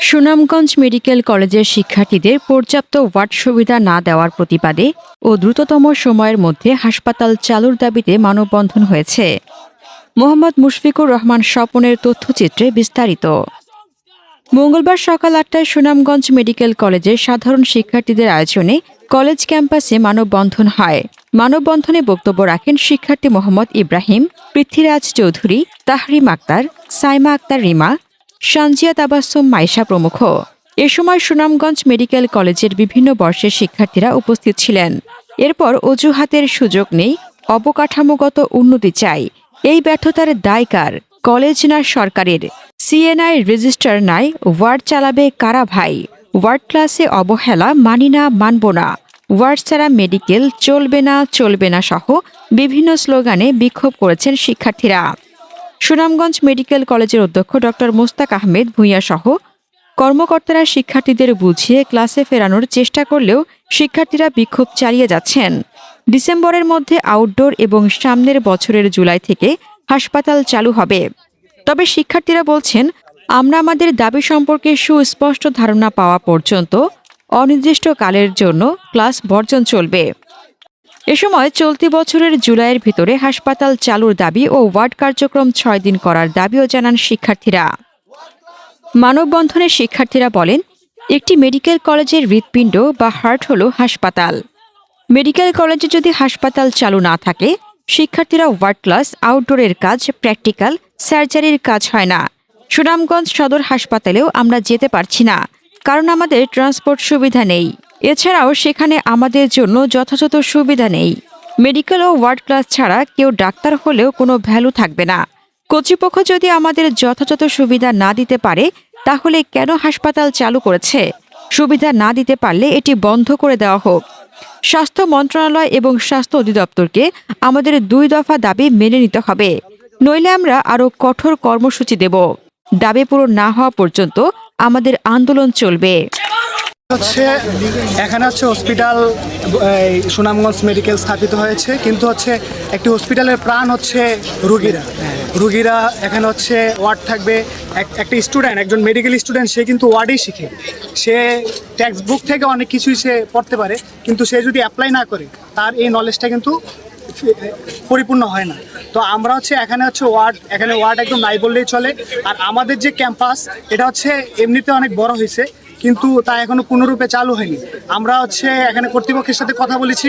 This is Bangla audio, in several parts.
সুনামগঞ্জ মেডিকেল কলেজের শিক্ষার্থীদের পর্যাপ্ত ওয়ার্ড সুবিধা না দেওয়ার প্রতিবাদে ও দ্রুততম সময়ের মধ্যে হাসপাতাল চালুর দাবিতে মানববন্ধন হয়েছে। মোহাম্মদ মুশফিকুর রহমান স্বপনের তথ্যচিত্রে বিস্তারিত। মঙ্গলবার সকাল আটটায় সুনামগঞ্জ মেডিকেল কলেজের সাধারণ শিক্ষার্থীদের আয়োজনে কলেজ ক্যাম্পাসে মানববন্ধন হয়। মানববন্ধনে বক্তব্য রাখেন শিক্ষার্থী মোহাম্মদ ইব্রাহিম, পৃথ্বীরাজ চৌধুরী, তাহরিম আক্তার, সাইমা আক্তার রিমা সানজিয়া তাবাসুম মাইশা প্রমুখ। এ সময় সুনামগঞ্জ মেডিকেল কলেজের বিভিন্ন বর্ষের শিক্ষার্থীরা উপস্থিত ছিলেন। এরপর অজুহাতের সুযোগ নেই, অবকাঠামোগত উন্নতি চাই। এই ব্যর্থতার দায়কার কলেজ না সরকারের? সিএনআই রেজিস্টার নাই, ওয়ার্ড চালাবে কারা ভাই? ওয়ার্ড ক্লাসে অবহেলা মানি না, মানব না। ওয়ার্ড ছাড়া মেডিকেল চলবে না চলবে না সহ বিভিন্ন স্লোগানে বিক্ষোভ করেছেন শিক্ষার্থীরা। সুনামগঞ্জ মেডিকেল কলেজের অধ্যক্ষ ডক্টর মোস্তাক আহমেদ ভূঁইয়া সহ কর্মকর্তারা শিক্ষার্থীদের বুঝিয়ে ক্লাসে ফেরানোর চেষ্টা করলেও শিক্ষার্থীরা বিক্ষোভ চালিয়ে যাচ্ছেন। ডিসেম্বরের মধ্যে আউটডোর এবং সামনের বছরের জুলাই থেকে হাসপাতাল চালু হবে। তবে শিক্ষার্থীরা বলছেন, আমরা আমাদের দাবি সম্পর্কে সুস্পষ্ট ধারণা পাওয়া পর্যন্ত অনির্দিষ্টকালের জন্য ক্লাস বর্জন চলবে। এ সময় চলতি বছরের জুলাইয়ের ভিতরে হাসপাতাল চালুর দাবি ও ওয়ার্ড কার্যক্রম ছয় দিন করার দাবিও জানান শিক্ষার্থীরা। মানববন্ধনে শিক্ষার্থীরা বলেন, একটি মেডিকেল কলেজের হৃৎপিণ্ড বা হার্ট হল হাসপাতাল। মেডিকেল কলেজে যদি হাসপাতাল চালু না থাকে, শিক্ষার্থীরা ওয়ার্ড ক্লাস, আউটডোরের কাজ, প্র্যাকটিক্যাল, সার্জারির কাজ হয় না। সুনামগঞ্জ সদর হাসপাতালেও আমরা যেতে পারছি না, কারণ আমাদের ট্রান্সপোর্ট সুবিধা নেই। এছাড়াও সেখানে আমাদের জন্য যথাযথ সুবিধা নেই। মেডিকেল ও ওয়ার্ড ক্লাস ছাড়া কেউ ডাক্তার হলেও কোনো ভ্যালু থাকবে না। কর্তৃপক্ষ যদি আমাদের যথাযথ সুবিধা না দিতে পারে, তাহলে কেন হাসপাতাল চালু করেছে? সুবিধা না দিতে পারলে এটি বন্ধ করে দেওয়া হোক। স্বাস্থ্য মন্ত্রণালয় এবং স্বাস্থ্য অধিদপ্তরকে আমাদের দুই দফা দাবি মেনে নিতে হবে। নইলে আমরা আরও কঠোর কর্মসূচি দেব। দাবি পূরণ না হওয়া পর্যন্ত আমাদের আন্দোলন চলবে। হচ্ছে, এখানে হচ্ছে হসপিটাল সুনামগঞ্জ মেডিকেল স্থাপিত হয়েছে, কিন্তু হচ্ছে একটি হসপিটালের প্রাণ হচ্ছে রুগীরা। রুগীরা এখানে হচ্ছে ওয়ার্ড থাকবে, এক- একটা স্টুডেন্ট একজন মেডিকেল স্টুডেন্ট সে কিন্তু ওয়ার্ডেই শিখে। সে টেক্সট বুক থেকে অনেক কিছুই সে পড়তে পারে, কিন্তু সে যদি অ্যাপ্লাই না করে, তার এই নলেজটা কিন্তু পরিপূর্ণ হয় না। তো আমরা হচ্ছে এখানে হচ্ছে ওয়ার্ড, এখানে ওয়ার্ড একদম নাই বললেই চলে। আর আমাদের যে ক্যাম্পাস এটা হচ্ছে এমনিতে অনেক বড় হয়েছে। কিন্তু তা এখনও পূর্ণরূপে চালু হয়নি। আমরা হচ্ছে এখানে কর্তৃপক্ষের সাথে কথা বলেছি।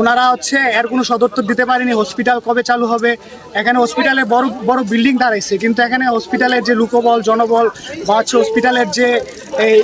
ওনারা হচ্ছে এর কোনো সদর্থ দিতে পারেনি হসপিটাল কবে চালু হবে। এখানে হসপিটালে বড় বড় বিল্ডিং দাঁড়াইছে, কিন্তু এখানে হসপিটালের যে লোকবল জনবল বা হচ্ছে হসপিটালের যে এই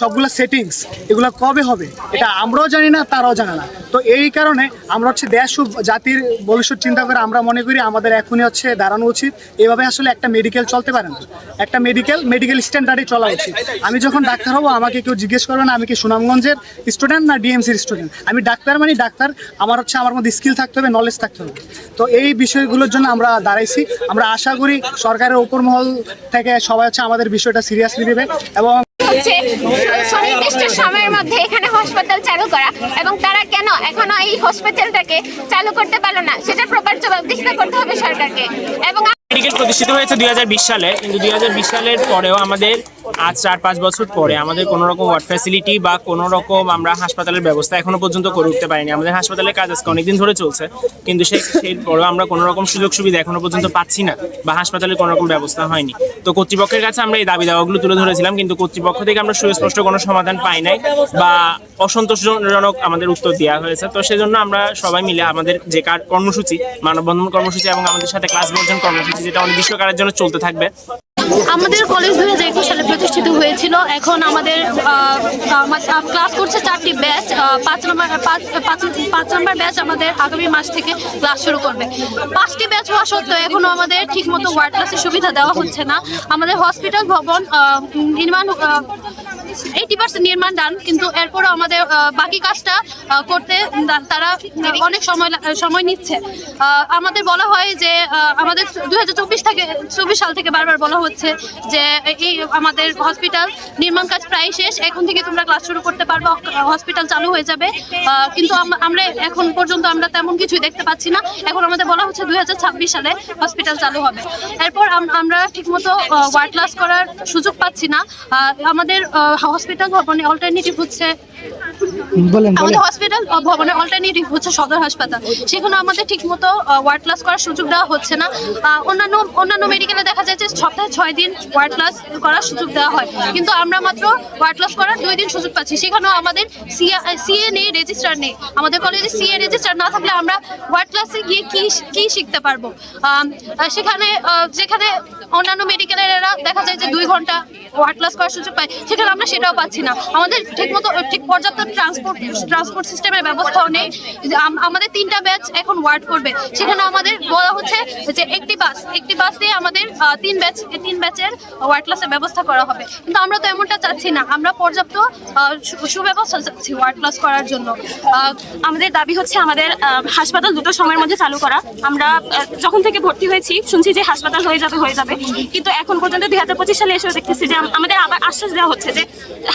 সবগুলো সেটিংস এগুলো কবে হবে? এটা আমরাও জানি না, তারাও জানে না। তো এই কারণে আমরা হচ্ছে দেশ ও জাতির ভবিষ্যৎ চিন্তা করে আমরা মনে করি আমাদের এখনই হচ্ছে দাঁড়ানো উচিত। এভাবে আসলে একটা মেডিকেল চলতে পারে না। একটা মেডিকেল মেডিকেল স্ট্যান্ডার্ডে চলা উচিত। আমি যখন ডাক্তার হব, আমাকে কেউ জিজ্ঞেস করবে না, আমি কি সুনামগঞ্জের স্টুডেন্ট না ডিএমসির স্টুডেন্ট আমি ডাক্তার মানে ডাক্তার। আমার হচ্ছে, আমার মধ্যে স্কিল থাকতে হবে নলেজ থাকতে হবে। তো এই বিষয়গুলোর জন্য আমরা দাঁড়াইছি। আমরা আশা করি সরকারের উপর মহল থেকে সবাই হচ্ছে আমাদের বিষয়টা সিরিয়াসলি নেবে এবং সুনির্দিষ্ট সময়ের মধ্যে এখানে হাসপাতাল চালু করা এবং তারা এখনও এই হসপিটালটাকে চালু করতে পারল না। সেটা প্রপার জবাবদিহিতা করতে হবে সরকারকে। এবং মেডিকেল প্রতিষ্ঠিত হয়েছে দুই হাজার বিশ সালে। কিন্তু দুই হাজার বিশ সালের পরেও আমাদের আজ চার পাঁচ বছর পরে আমাদের কোনো রকম ওয়ার্ড ফ্যাসিলিটি বা কোনো রকম আমরা হাসপাতালের ব্যবস্থা এখনও পর্যন্ত করে উঠতে পারিনি। আমাদের হাসপাতালের কাজ আজকে অনেকদিন ধরে চলছে। কিন্তু সেই সেই পরেও আমরা কোনো রকম সুযোগ সুবিধা এখনও পর্যন্ত পাচ্ছি না বা হাসপাতালের কোনো রকম ব্যবস্থা হয়নি। তো কর্তৃপক্ষের কাছে আমরা এই দাবি দাওয়াগুলো তুলে ধরেছিলাম, কিন্তু কর্তৃপক্ষ থেকে আমরা সুস্পষ্ট কোনো সমাধান পাই নাই বা অসন্তোষজনক আমাদের উত্তর দেওয়া হয়েছে। তো সেজন্য আমরা সবাই মিলে আমাদের যে কার কর্মসূচি, মানববন্ধন কর্মসূচি এবং আমাদের সাথে ক্লাস বর্জন কর্মসূচি যেটা অনির্দিষ্টকালের জন্য চলতে থাকবে। আমাদের কলেজ দু হাজার একুশ সালে প্রতিষ্ঠিত হয়েছিল, এখন আমাদের ক্লাস করছে চারটি ব্যাচ পাঁচ নম্বর পাঁচ নম্বর ব্যাচ আমাদের আগামী মাস থেকে ক্লাস শুরু করবে। পাঁচটি ব্যাচ হওয়া সত্ত্বেও এখনও আমাদের ঠিকমতো ওয়ার্ড ক্লাসের সুবিধা দেওয়া হচ্ছে না। আমাদের হসপিটাল ভবন নির্মাণ এইটি পার্সেন্ট নির্মাণ ডান কিন্তু এরপরও আমাদের বাকি কাজটা করতে তারা অনেক সময় সময় নিচ্ছে। আমাদের বলা হয় যে আমাদের দুই হাজার চব্বিশ থেকে, চব্বিশ সাল থেকে বারবার বলা হচ্ছে যে, এই আমাদের হসপিটাল নির্মাণ কাজ প্রায় শেষ। এখন থেকে তোমরা ক্লাস শুরু করতে পারবে হসপিটাল চালু হয়ে যাবে। কিন্তু আমরা এখন পর্যন্ত আমরা তেমন কিছুই দেখতে পাচ্ছি না। এখন আমাদের বলা হচ্ছে দুই হাজার ছাব্বিশ সালে হসপিটাল চালু হবে। এরপর আমরা ঠিকমতো ওয়ার্ড ক্লাস করার সুযোগ পাচ্ছি না। আমাদের হসপিটাল ভবনে অল্টারনেটিভ হচ্ছে আমাদের হসপিটাল ভবনে অল্টারনেটিভ হচ্ছে সদর হাসপাতাল। সেখানে আমাদের ঠিকমতো ওয়ার্ড ক্লাস করার সুযোগ দেওয়া হচ্ছে না। অন্যান্য অন্যান্য মেডিকেলে দেখা যায় যে সপ্তাহে ছয় দিন ওয়ার্ড ক্লাস করার সুযোগ দেওয়া হয়। কিন্তু আমরা মাত্র ওয়ার্ড ক্লাস করার দুই দিন সুযোগ পাচ্ছি। সেখানেও আমাদের সিএ নেই রেজিস্টার নেই। আমাদের কলেজে সিএ রেজিস্টার না থাকলে আমরা ওয়ার্ড ক্লাসে গিয়ে কি কি শিখতে পারব? সেখানে যেখানে অন্যান্য মেডিকেলের এরা দেখা যায় যে দুই ঘণ্টা ওয়ার্ড ক্লাস করার সুযোগ পাই সেখানে আমরা সেটাও পাচ্ছি না। আমাদের ঠিকমতো, ঠিক পর্যাপ্ত ট্রান্সপোর্ট ট্রান্সপোর্ট সিস্টেমের ব্যবস্থাও নেই। আমাদের তিনটা ব্যাচ এখন ওয়ার্ড করবে। সেখানে আমাদের বলা হচ্ছে যে একটি বাস একটি বাস দিয়ে আমাদের তিন ব্যাচ তিন ব্যাচের ওয়ার্ড ক্লাসের ব্যবস্থা করা হবে। কিন্তু আমরা তো এমনটা চাচ্ছি না। আমরা পর্যাপ্ত সুব্যবস্থা চাচ্ছি ওয়ার্ড ক্লাস করার জন্য। আমাদের দাবি হচ্ছে আমাদের হাসপাতাল দুটো সময়ের মধ্যে চালু করা। আমরা যখন থেকে ভর্তি হয়েছি, শুনছি যে হাসপাতাল হয়ে যাবে হয়ে যাবে। কিন্তু এখন পর্যন্ত দুই পঁচিশ সালে এসেও দেখতেছি যে আমাদের আবার আশ্বাস দেওয়া হচ্ছে যে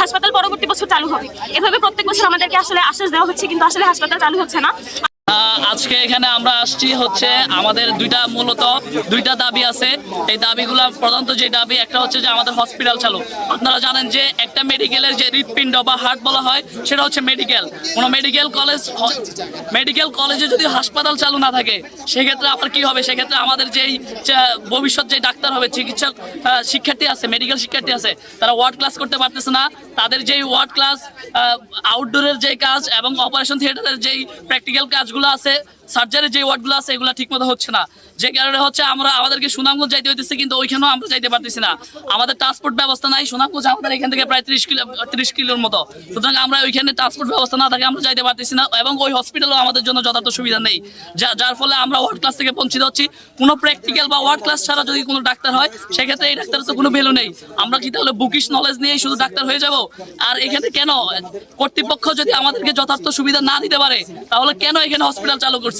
হাসপাতাল পরবর্তী বছর চালু হবে। এভাবে প্রত্যেক বছর আমাদেরকে আসলে আশ্বাস দেওয়া হচ্ছে, কিন্তু আসলে হাসপাতাল চালু হচ্ছে না। আজকে এখানে আমরা আসছি হচ্ছে আমাদের দুইটা মূলত দুইটা দাবি আছে। এই দাবিগুলো প্রধানত যে দাবি, একটা হচ্ছে যে আমাদের হসপিটাল চালু। আপনারা জানেন যে একটা মেডিকেলের যে হৃৎপিণ্ড বা হার্ট বলা হয়, সেটা হচ্ছে মেডিকেল কোনো মেডিকেল কলেজ মেডিকেল কলেজে যদি হাসপাতাল চালু না থাকে, সেক্ষেত্রে আপনার কি হবে? সেক্ষেত্রে আমাদের যেই ভবিষ্যৎ যে ডাক্তার হবে, চিকিৎসক শিক্ষার্থী আছে মেডিকেল শিক্ষার্থী আছে, তারা ওয়ার্ড ক্লাস করতে পারতেছে না। তাদের যেই ওয়ার্ড ক্লাস আউটডোরের যে কাজ এবং অপারেশন থিয়েটারের যেই প্র্যাকটিক্যাল কাজগুলো আছে সার্জারির যে ওয়ার্ডগুলো আছে, এগুলো ঠিকমতো হচ্ছে না। যে কারণে হচ্ছে আমরা আমাদেরকে সুনামগঞ্জ যাইতে হইতেছে, কিন্তু ওইখানেও আমরা যাইতে পারতেছি না। আমাদের ট্রান্সপোর্ট ব্যবস্থা নাই, সুনামগঞ্জ আমাদের এখান থেকে প্রায় ত্রিশ কিলো, ত্রিশ কিলোর মতো। সুতরাং আমরা ওইখানে ট্রান্সপোর্ট ব্যবস্থা না থাকে আমরা যাইতে পারতেছি না এবং ওই হসপিটালও আমাদের জন্য যথার্থ সুবিধা নেই। যা- যার ফলে আমরা ওয়ার্ড ক্লাস থেকে বঞ্চিত হচ্ছি কোনো প্র্যাকটিক্যাল বা ওয়ার্ড ক্লাস ছাড়া যদি কোনো ডাক্তার হয়, সেক্ষেত্রে এই ডাক্তারের তো কোনো ভ্যালু নেই। আমরা কি তাহলে বুকিশ নলেজ নিয়েই শুধু ডাক্তার হয়ে যাব? আর এখানে কেন? কর্তৃপক্ষ যদি আমাদেরকে যথার্থ সুবিধা না দিতে পারে, তাহলে কেন এখানে হসপিটাল চালু করছে?